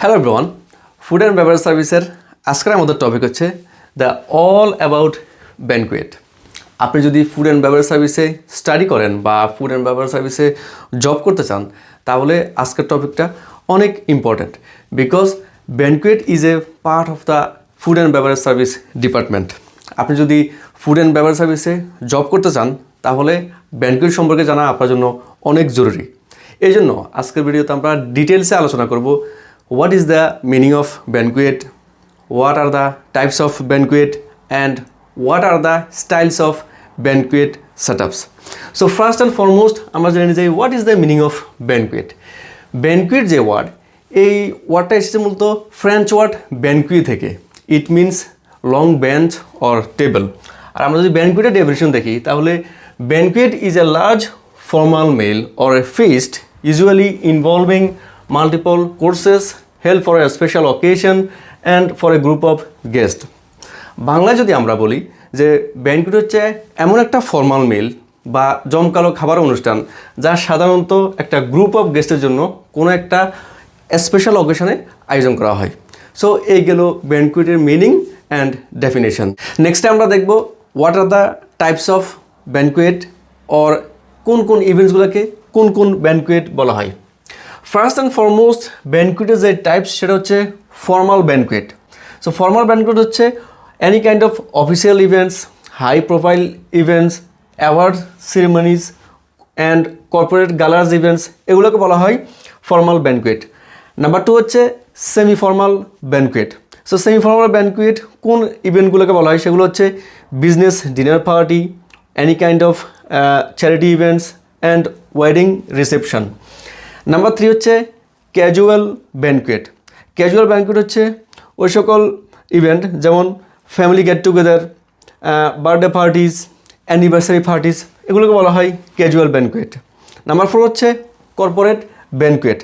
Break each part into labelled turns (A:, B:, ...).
A: Hello everyone food and beverage সার্ভিসের আজকের আমাদের টপিক হচ্ছে দ্য অল অ্যাবাউট ব্যানকুয়েট আপনি যদি ফুড অ্যান্ড বেভারেজ সার্ভিসে স্টাডি করেন বা ফুড অ্যান্ড বেভারেজ সার্ভিসে জব করতে চান, তাহলে আজকের টপিকটা অনেক important because banquet is a part of the food and beverage service department আপনি যদি ফুড অ্যান্ড বেভারেজ সার্ভিসে জব করতে চান, তাহলে ব্যানকুয়েট সম্পর্কে জানা আপনার জন্য অনেক জরুরি। এই জন্য আজকের ভিডিওতে আমরা ডিটেলসে আলোচনা করব what is the meaning of banquet what are the types of banquet and what are the styles of banquet setups so first and foremost আমরা জেনে নিই what is the meaning of banquet banquet যে word এই ওয়ার্ডটা এসেছে মূলত French word ব্যানকুই থেকে। It means long bench or table আর আমরা যদি ব্যানকুয়েটের ডেফিনেশন দেখি, তাহলে banquet is a large formal meal or a feast, usually involving multiple courses held for a special occasion, and for a group of guests. বাংলায় যদি আমরা বলি যে ব্যানকুট হচ্ছে এমন একটা ফর্মাল মিল বা জমকালো খাবার অনুষ্ঠান যা সাধারণত একটা গ্রুপ অফ গেস্টের জন্য কোনো একটা স্পেশাল অকেশনে আয়োজন করা হয়। সো এই গেল ব্যানকুইটের মিনিং অ্যান্ড ডেফিনেশন নেক্সট আমরা দেখব what are the types of banquet or কোন কোন ইভেন্টসগুলোকে কোন কোন ব্যানকুয়েট বলা হয়। ফার্স্ট অ্যান্ড ফরমোস্ট ব্যানকুয়েটের যে টাইপস সেটা হচ্ছে formal banquet so formal banquet হচ্ছে any kind of official events high profile events award ceremonies and corporate galas events এগুলোকে বলা হয় ফর্মাল ব্যানকুয়েট নাম্বার টু হচ্ছে semi formal banquet so semi formal banquet কোন ইভেন্টগুলোকে বলা হয়? সেগুলো হচ্ছে business dinner party any kind of charity events and wedding reception. Number three হচ্ছে ক্যাজুয়াল ব্যানকুয়েট ক্যাজুয়াল ব্যানকুয়েট হচ্ছে ওই সকল ইভেন্ট যেমন family get together birthday parties anniversary parties এগুলোকে বলা হয় ক্যাজুয়াল ব্যানকুয়েট নাম্বার ফোর হচ্ছে corporate banquet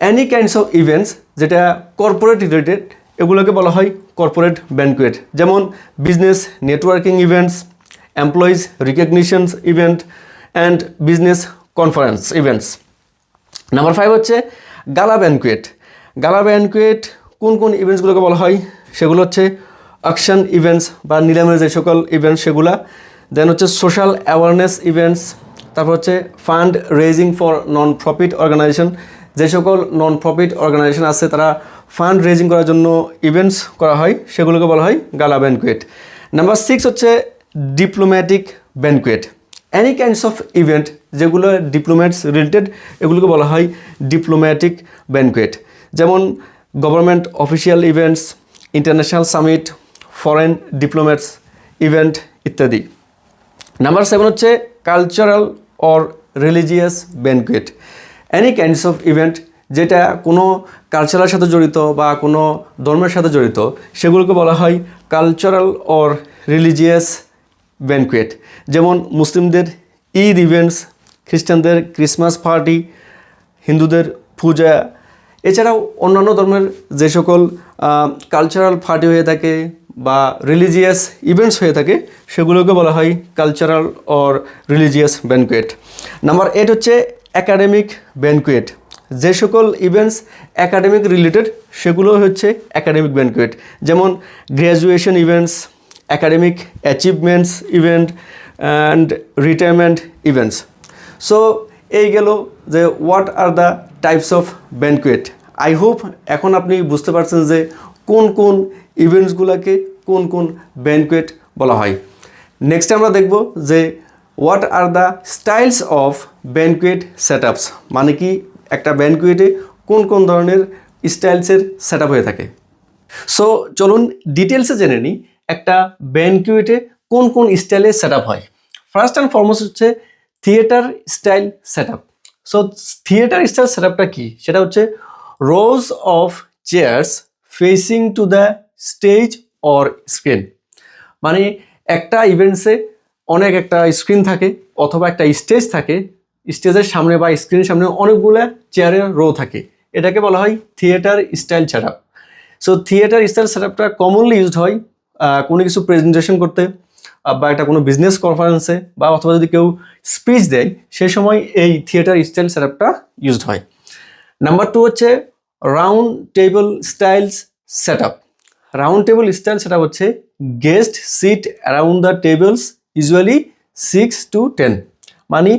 A: any kinds of events যেটা কর্পোরেট রিলেটেড এগুলোকে বলা হয় কর্পোরেট ব্যানকুয়েট যেমন business networking events employees recognitions event and business conference events number five হচ্ছে গালা ব্যানকুয়েট গালা ব্যানকুয়েট কোন কোন ইভেন্টসগুলোকে বলা হয়? সেগুলো হচ্ছে অকশন ইভেন্টস বা নিলামের যে সকল ইভেন্টস সেগুলা। দেন হচ্ছে সোশ্যাল অ্যাওয়ারনেস ইভেন্টস তারপর হচ্ছে fund raising for non profit organization যে সকল নন প্রফিট অর্গানাইজেশন আছে, তারা ফান্ড রেজিং করার জন্য ইভেন্টস করা হয়, সেগুলোকে বলা হয় গালা ব্যানকুয়েট নাম্বার সিক্স হচ্ছে diplomatic banquet any kinds of event যেগুলো ডিপ্লোম্যাটস রিলেটেড এগুলোকে বলা হয় ডিপ্লোম্যাটিক ব্যানকুয়েট যেমন government official events international summit foreign diplomats event ইত্যাদি। নাম্বার সেভেন হচ্ছে cultural or religious banquet any kinds of event যেটা কোনো কালচারের সাথে জড়িত বা কোনো ধর্মের সাথে জড়িত, সেগুলোকে বলা হয় কালচারাল অর রিলিজিয়াস ব্যানকুয়েট যেমন মুসলিমদের ঈদ ইভেন্টস খ্রিস্টানদের ক্রিসমাস পার্টি, হিন্দুদের পূজা, এছাড়াও অন্যান্য ধর্মের যে সকল কালচারাল পার্টি হয়ে থাকে বা রিলিজিয়াস ইভেন্টস হয়ে থাকে, সেগুলোকে বলা হয় cultural or religious banquet number eight হচ্ছে অ্যাকাডেমিক ব্যানকুয়েট যে সকল ইভেন্টস অ্যাকাডেমিক রিলেটেড সেগুলো হচ্ছে অ্যাকাডেমিক ব্যানকুয়েট যেমন graduation events academic achievements event and retirement events so এই গেল যে what are the types of banquet I hope এখন আপনি বুঝতে পারছেন যে কোন কোন ইভেন্টসগুলোকে কোন কোন ব্যানকুয়েট বলা হয়। নেক্সট আমরা দেখব যে what are the styles of banquet set মানে কি একটা ব্যানকুয়েটে কোন কোন ধরনের স্টাইলসের সেট হয়ে থাকে। সো চলুন ডিটেলসে জেনে নিই একটা ব্যানকুয়েটে কোন কোন স্টাইলে সেট হয়। ফার্স্ট অ্যান্ড ফরমোস্ট হচ্ছে theatre style set up so theatre style set আপটা কী? সেটা হচ্ছে rows of chairs facing to the stage or screen মানে একটা ইভেন্টসে অনেক একটা স্ক্রিন থাকে অথবা একটা স্টেজ থাকে স্টেজের সামনে বা স্ক্রিনের সামনে অনেকগুলো চেয়ারের রো থাকে। এটাকে বলা হয় theatre style set up so theatre style set আপটা কমনলি ইউজড হয় কোনো কিছু প্রেজেন্টেশন করতে। বা একটা কোনো বিজনেস কনফারেন্সে বা অথবা যদি কেউ স্পিচ দেয় সেই সময় এই থিয়েটার স্টাইল সেটআপটা ইউজড হয়। নাম্বার টু হচ্ছে round table styles set up round table style set up হচ্ছে guest sit around the tables usually six to ten মানে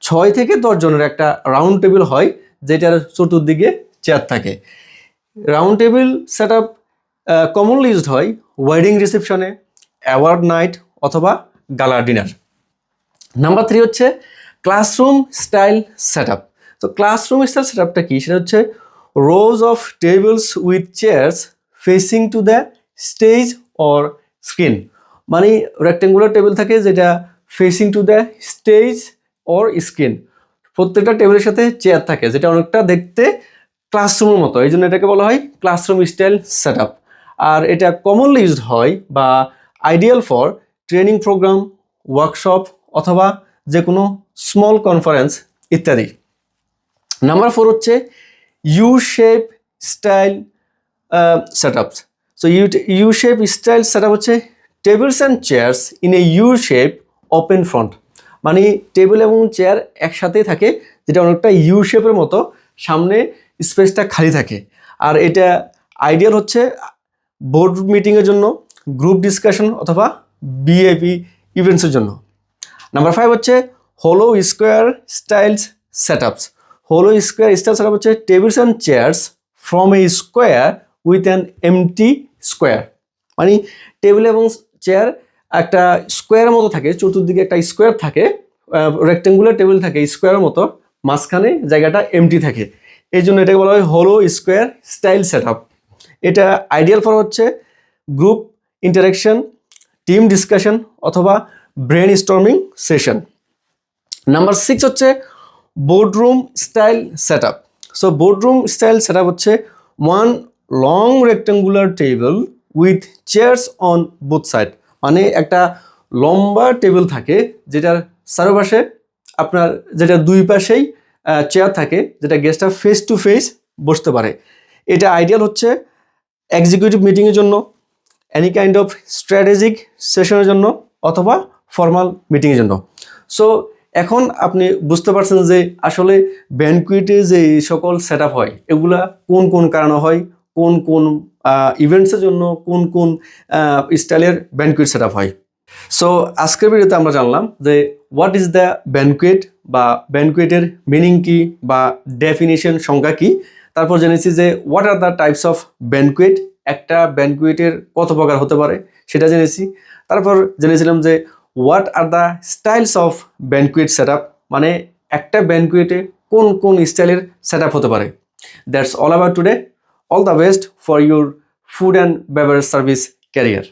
A: ছয় থেকে দশ জনের একটা রাউন্ড টেবিল হয়, যেটার চতুর্দিকে চেয়ার থাকে। Round table set up commonly used হয় ওয়েডিং রিসেপশনে অ্যাওয়ার্ড নাইট অথবা গালা ডিনার। নাম্বার থ্রি হচ্ছে ক্লাসরুম স্টাইল সেট তো ক্লাসরুম স্টাইল সেট আপটা কি? সেটা হচ্ছে rows of tables with chairs facing to the stage or screen মানে রেক্টেঙ্গুলার টেবিল থাকে যেটা facing to the stage or screen প্রত্যেকটা টেবিলের সাথে চেয়ার থাকে, যেটা অনেকটা দেখতে ক্লাসরুমের মতো। এই জন্য এটাকে বলা হয় ক্লাসরুম স্টাইল সেট আর এটা কমনলি ইউজড হয় বা ideal for training program workshop অথবা যে কোনো স্মল কনফারেন্স ইত্যাদি। নাম্বার ফোর হচ্ছে U shape style set ups so U U shape style set up হচ্ছে tables and chairs in a U shape open front মানে table এবং chair একসাথেই থাকে, যেটা অনেকটা ইউ শেপের মতো, সামনে স্পেসটা খালি থাকে। আর এটা আইডিয়াল হচ্ছে বোর্ড মিটিংয়ের জন্য গ্রুপ ডিসকাশন অথবা বিএপি ইভেন্টসের জন্য। নাম্বার ফাইভ হচ্ছে hollow square styles set ups hollow square style set up হচ্ছে tables and chairs from a square with an empty square মানে টেবিল এবং চেয়ার একটা স্কোয়ারের মতো থাকে, চতুর্দিকে একটা স্কোয়ার থাকে রেক্টেঙ্গুলার টেবিল থাকে স্কোয়ারের মতো, মাঝখানে জায়গাটা এমটি থাকে। এই জন্য এটাকে বলা হয় হোলো স্কোয়ার স্টাইল সেট এটা আইডিয়াল ফর হচ্ছে গ্রুপ ইন্টারাকশন টিম ডিসকাশন অথবা brainstorming session number six হচ্ছে boardroom style set up so boardroom style set up হচ্ছে one long rectangular table with chairs on both side মানে একটা লম্বা table থাকে যেটার চারপাশে আপনার যেটা দুই পাশেই চেয়ার থাকে যেটা গেস্টটা ফেস টু ফেস বসতে পারে। এটা আইডিয়াল হচ্ছে এক্সিকিউটিভ মিটিংয়ের জন্য। এনি কাইন্ড অফ স্ট্র্যাটেজিক সেশনের জন্য অথবা ফর্মাল মিটিংয়ের জন্য। সো এখন আপনি বুঝতে পারছেন যে আসলে ব্যানকুইটে যে সকল সেট হয়, এগুলা কোন কোন কারণে হয়, কোন কোন ইভেন্টসের জন্য কোন কোন স্টাইলের ব্যানকুইট সেট হয়। সো আজকের ভিডিওতে আমরা জানলাম যে হোয়াট ইজ দ্য ব্যানকুয়েট বা ব্যানকুয়েটের মিনিং কি বা ডেফিনিশন সংজ্ঞা কি? তারপর জেনেছি যে what are the types of banquet একটা ব্যানকুয়েটের কত প্রকার হতে পারে, সেটা জেনেছি। তারপর জেনেছিলাম যে what are the styles of banquet set মানে একটা ব্যানকুয়েটে কোন কোন স্টাইলের সেট হতে পারে। That's all about today all the best for your food and beverage service career